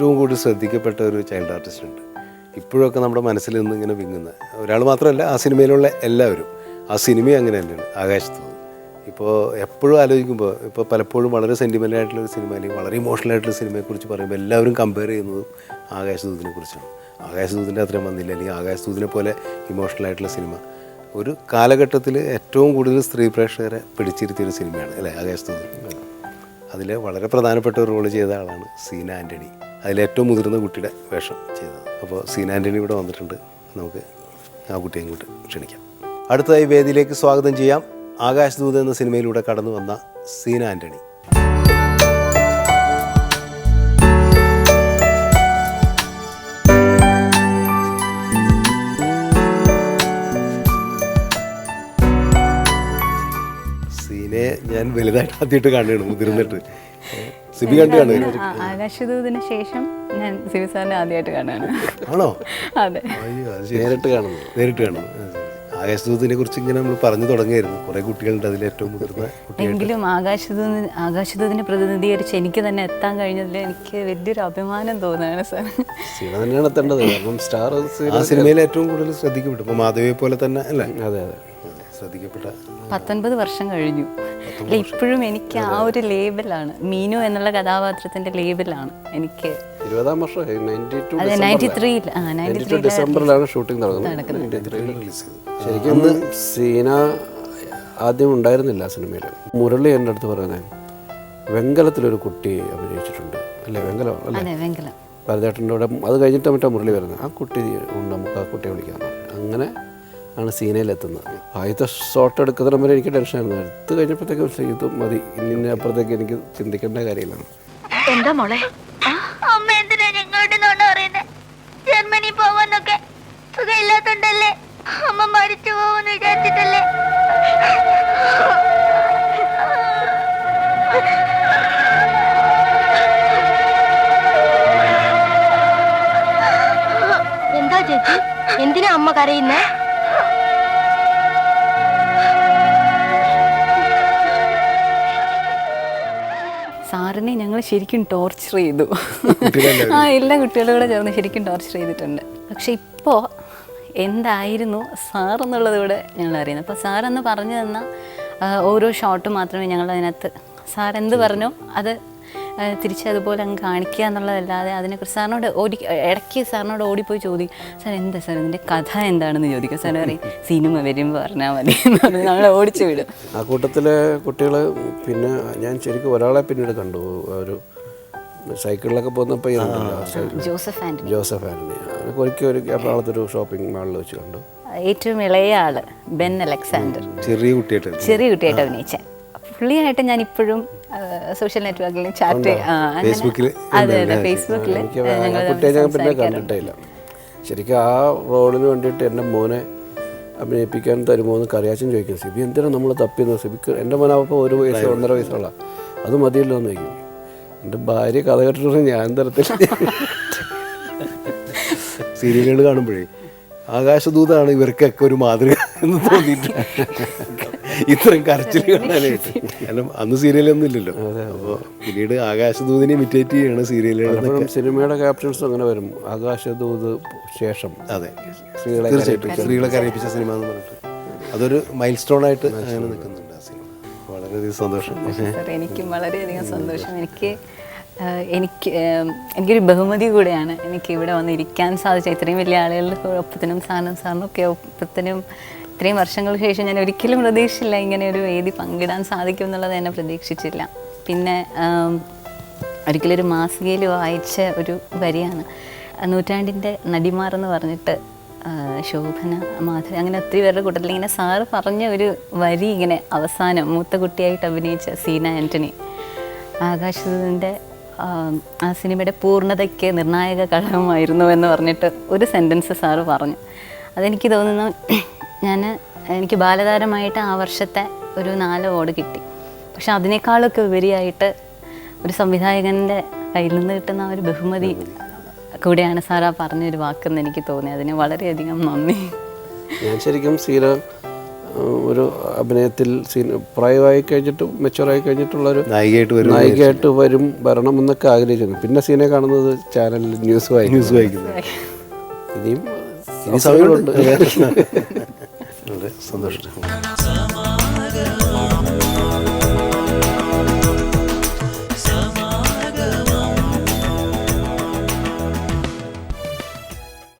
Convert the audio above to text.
ഏറ്റവും കൂടുതൽ ശ്രദ്ധിക്കപ്പെട്ട ഒരു ചൈൽഡ് ആർട്ടിസ്റ്റ് ഉണ്ട്. ഇപ്പോഴൊക്കെ നമ്മുടെ മനസ്സിൽ നിന്ന് ഇങ്ങനെ വിങ്ങുന്ന ഒരാൾ മാത്രമല്ല ആ സിനിമയിലുള്ള എല്ലാവരും. ആ സിനിമയും അങ്ങനെ തന്നെയാണ് ആകാശത്ത് ഇപ്പോൾ എപ്പോഴും ആലോചിക്കുമ്പോൾ ഇപ്പോൾ പലപ്പോഴും വളരെ സെന്റിമെന്റ് ആയിട്ടുള്ള ഒരു സിനിമ അല്ലെങ്കിൽ വളരെ ഇമോഷണൽ ആയിട്ടുള്ള സിനിമയെക്കുറിച്ച് പറയുമ്പോൾ എല്ലാവരും കമ്പയർ ചെയ്യുന്നതും ആകാശദൂതിനെ കുറിച്ചാണ്. ആകാശദൂതിന്റെ അത്രയും വന്നില്ല അല്ലെങ്കിൽ ആകാശദൂതിനെ പോലെ ഇമോഷണൽ ആയിട്ടുള്ള സിനിമ. ഒരു കാലഘട്ടത്തിൽ ഏറ്റവും കൂടുതൽ സ്ത്രീ പ്രേക്ഷകരെ പിടിച്ചിരുത്തിയൊരു സിനിമയാണ് അല്ലേ? ആകാശദൂത് അതിൽ വളരെ പ്രധാനപ്പെട്ട ഒരു റോൾ ചെയ്ത ആളാണ് സീന ആന്റണി അതിലേറ്റവും മുതിർന്ന കുട്ടിയുടെ വേഷം ചെയ്തത് അപ്പോൾ സീൻ ആന്റണി ഇവിടെ വന്നിട്ടുണ്ട്. നമുക്ക് ആ കുട്ടിയെ ഇങ്ങോട്ട് ക്ഷണിക്കാം. അടുത്തതായി വേദിയിലേക്ക് സ്വാഗതം ചെയ്യാം. ആകാശദൂത് എന്ന സിനിമയിലൂടെ കടന്നു വന്ന സീൻ ആന്റണി സീനെ ഞാൻ വലുതായിട്ട് ആദ്യമായിട്ട് കാണുകയാണ് മുതിർന്നിട്ട്. സിബി കണ്ടാണ് ആകാശദൂതിന് ശേഷം ഞാൻ സിവി സാറിനെ ആദ്യമായിട്ട് കാണാണ് ആണോ? അതെ. നേരിട്ട് കാണുന്നു. നേരിട്ട് കാണുന്നു. ആകാശദൂതിനെ കുറിച്ച് ഇങ്ങനെ നമ്മൾ പറഞ്ഞു തുടങ്ങിയായിരുന്നു. കുറെ കുട്ടികളുണ്ട് അതിൽ ഏറ്റവും മുതിർന്ന എങ്കിലും ആകാശദൂത് ആകാശദൂതിനെ പ്രതിനിധീകരിച്ച് എനിക്ക് തന്നെ എത്താൻ കഴിഞ്ഞതിൽ എനിക്ക് വലിയൊരു അഭിമാനം തോന്നുകയാണ് സാർ. സിനിമ തന്നെയാണ് എത്തേണ്ടത്. കാരണം സ്റ്റാർ ആ സിനിമയിൽ ഏറ്റവും കൂടുതൽ ശ്രദ്ധിക്കപ്പെട്ടു. ഇപ്പൊ മാധവിയെ പോലെ തന്നെ അല്ലേ? അതെ അതെ. ശ്രദ്ധിക്കപ്പെട്ട പത്തൊൻപത് വർഷം കഴിഞ്ഞു. അല്ല ഇപ്പോഴും എനിക്ക് ആ ഒരു ലേബലാണ്. മീനു എന്നുള്ള കഥാപാത്രത്തിന്റെ ലേബലാണ് എനിക്ക്. ഇരുപതാം വർഷം ഡിസംബറിലാണ് ഷൂട്ടിംഗ് നടക്കുന്നത്. 93 ൽ. റിലീസ് ചെയ്തു. ശരിക്കും സീന ആദ്യം ഉണ്ടായിരുന്നില്ല ആ സിനിമയിൽ. മുരളി എന്റെ അടുത്ത് പറയുന്നത് വെങ്കലത്തിലൊരു കുട്ടി അഭിനയിച്ചിട്ടുണ്ട്. അല്ലേ വെങ്കലം അല്ലേ? ഭരതേട്ടന്റെ കൂടെ അത് കഴിഞ്ഞിട്ട് മറ്റേ മുരളി വരുന്നത്. ആ കുട്ടി ഉണ്ട്? നമുക്ക് ആ കുട്ടിയെ വിളിക്കാൻ അങ്ങനെ ആണ് സീനയിലെത്തുന്നത്. ആദ്യത്തെ ഷോട്ട് എടുക്കുന്ന വരെ എനിക്ക് ടെൻഷനായിരുന്നു എടുത്ത് കഴിഞ്ഞപ്പോഴത്തേക്കും മനസ്സിലായി, ഇത് മതി. ഇന്നിന്റെ അപ്പുറത്തേക്ക് എനിക്ക് ചിന്തിക്കേണ്ട കാര്യമില്ല. എന്താ മോളെ? അമ്മ എന്തിനാ ഞങ്ങളുടെ പറയുന്നത് ജർമ്മനി പോവാന്നൊക്കെ സുഖമില്ലാത്തോണ്ടല്ലേ അമ്മ മരിച്ചു പോവെന്ന് വിചാരിച്ചിട്ടല്ലേ? എന്താ ചേച്ചി എന്തിനാ അമ്മ കരയുന്നേ? സാറിനെ ഞങ്ങൾ ശരിക്കും ടോർച്ചർ ചെയ്തു. ആ എല്ലാ കുട്ടികളും കൂടെ ചേർന്ന് ശരിക്കും ടോർച്ചർ ചെയ്തിട്ടുണ്ട്. പക്ഷെ ഇപ്പോൾ എന്തായിരുന്നു സാർ എന്നുള്ളത് ഇവിടെ ഞങ്ങൾ അറിയുന്നത്. അപ്പോൾ സാറെന്ന് പറഞ്ഞു തന്ന ഓരോ ഷോട്ട് മാത്രമേ ഞങ്ങൾ അതിനകത്ത് സാർ എന്ത് പറഞ്ഞോ? അത് ആ, തിരിച്ച് അതുപോലെ അങ്ങ് കാണിക്കുക എന്നുള്ളതല്ലാതെ അതിനെക്കുറിച്ച് സാറിനോട് ഓടി ഇടയ്ക്ക് സാറിനോട് ഓടിപ്പോയി ചോദിക്കും സാർ എന്താ സാർ ഇതിന്റെ കഥ എന്താണെന്ന് ചോദിക്കും? സാർ പറയും സിനിമ വരുമ്പോൾ പറഞ്ഞാൽ മതി എന്ന് പറഞ്ഞ് ഓടിച്ചു വിടും. ആ കൂട്ടത്തിലെ കുട്ടികൾ പിന്നെ ഞാൻ ശരിക്കും ഒരാളെ പിന്നീട് കണ്ടു ഒരു സൈക്കിളിലൊക്കെ പോകുന്നപ്പോൾ. ജോസഫ് ആന്റണി ജോസഫ് ആന്റണി ഒരിക്കൽ ഒരു എറണാകുളത്തൊരു ഷോപ്പിംഗ് മാളിൽ വെച്ച് കണ്ടു. ഏറ്റവും ഇളയ ആൾ ബെൻ അലക്സാണ്ടർ. ചെറിയ കുട്ടിയായിട്ട് ചെറിയ കുട്ടിയായിട്ട് അഭിനയിച്ച പുള്ളിയായിട്ട് ഞാൻ ഇപ്പോഴും സോഷ്യൽ നെറ്റ്വർക്കിൽ ചാറ്റ് ഫേസ്ബുക്കിൽ അതെ അതെ ഫേസ്ബുക്കിൽ പിന്നെ കണ്ടിട്ടില്ല. ശരിക്കും ആ റോളിന് വേണ്ടിയിട്ട് എന്റെ മോനെ അഭിനയിപ്പിക്കാൻ തരുമോ എന്ന് കറിയാച്ചൻ ചോദിക്കും. സിബി എന്തിനാണ് നമ്മൾ തപ്പിയെന്ന് സിബിക്ക് എന്റെ മോനാവുമ്പോൾ ഒരു വയസ്സ് ഒന്നര വയസ്സുള്ള അത് മതിയല്ലോ എന്ന് ചോദിക്കും. എന്റെ ഭാര്യ കഥ കേട്ടിട്ട് ഞാൻ തരത്തിൽ സീരിയലുകൾ കാണുമ്പോഴേ ആകാശദൂതാണ് ഇവർക്കൊക്കെ ഒരു മാതൃക എന്ന് തോന്നിയിട്ട് ഇത്രയും കരച്ചിൽ കാണാനായിട്ട്. കാരണം അന്ന് സീരിയലൊന്നും ഇല്ലല്ലോ. അപ്പോൾ പിന്നീട് ആകാശദൂതിനെ ഇമിറ്റേറ്റ് ചെയ്യാണ് സീരിയലുകൾ സിനിമയുടെ ക്യാപ്ഷൻസ് അങ്ങനെ വരും. ആകാശദൂത് ശേഷം അതെ. സ്ത്രീകളെ തീർച്ചയായിട്ടും. സ്ത്രീകളെ കരയിപ്പിച്ച സിനിമ എന്ന് പറഞ്ഞിട്ട്. അതൊരു മൈൽ സ്റ്റോൺ ആയിട്ട് അങ്ങനെ നിൽക്കുന്നുണ്ട് ആ സിനിമ. വളരെയധികം സന്തോഷം. എനിക്കും വളരെയധികം സന്തോഷം. എനിക്ക് എനിക്ക് എനിക്കൊരു ബഹുമതി കൂടെയാണ്. എനിക്ക് ഇവിടെ വന്ന് ഇരിക്കാൻ സാധിച്ച ഇത്രയും വലിയ ആളുകളുടെ ഒപ്പത്തിനും സാറിനും സാറിനും ഒക്കെ ഒപ്പത്തിനും ഇത്രയും വർഷങ്ങൾക്ക് ശേഷം ഞാൻ ഒരിക്കലും പ്രതീക്ഷിച്ചില്ല ഇങ്ങനെ ഒരു വേദി പങ്കിടാൻ സാധിക്കും എന്നുള്ളത് എന്നെ പ്രതീക്ഷിച്ചില്ല. പിന്നെ ഒരിക്കലൊരു മാസികയിൽ വായിച്ച ഒരു വരിയാണ്. നൂറ്റാണ്ടിന്റെ നടിമാർ എന്ന് പറഞ്ഞിട്ട് ശോഭന മാധവി അങ്ങനെ ഒത്തിരി പേരുടെ കൂട്ടത്തിൽ ഇങ്ങനെ സാറ് പറഞ്ഞ ഒരു വരി ഇങ്ങനെ അവസാനം മൂത്ത കുട്ടിയായിട്ട് അഭിനയിച്ച സീന ആന്റണി ആകാശത്തിന്റെ ആ സിനിമയുടെ പൂർണതയ്ക്ക് നിർണായക ഘടകമായിരുന്നു എന്ന് പറഞ്ഞിട്ട് ഒരു സെന്റൻസ് സാറ് പറഞ്ഞു. അതെനിക്ക് തോന്നുന്നു ഞാൻ എനിക്ക് ബാലതാരമായിട്ട് ആ വർഷത്തെ ഒരു നാല് അവാർഡ് കിട്ടി. പക്ഷെ അതിനേക്കാളൊക്കെ ഉപരിയായിട്ട് ഒരു സംവിധായകന്റെ കയ്യിൽ നിന്ന് കിട്ടുന്ന ഒരു ബഹുമതി കൂടെയാണ് സാർ ആ പറഞ്ഞൊരു വാക്കെന്ന് എനിക്ക് തോന്നി. അതിന് വളരെയധികം നന്ദി. ഞാൻ ശരിക്കും സീന ഒരു അഭിനയത്തിൽ സീന പ്രായമായി കഴിഞ്ഞിട്ട് മെച്ചുവറായി കഴിഞ്ഞിട്ടുള്ളൊരു നായികയായിട്ട് വരും. നായികയായിട്ട് വരും വരണം എന്നൊക്കെ ആഗ്രഹിച്ചിരുന്നു. പിന്നെ സീനെ കാണുന്നത് ചാനൽ ന്യൂസ് വായിക്കും ന്യൂസ് വായിക്കുന്നത് ഇനിയും ഇനി സമയമുണ്ട്. വളരെ സന്തോഷം.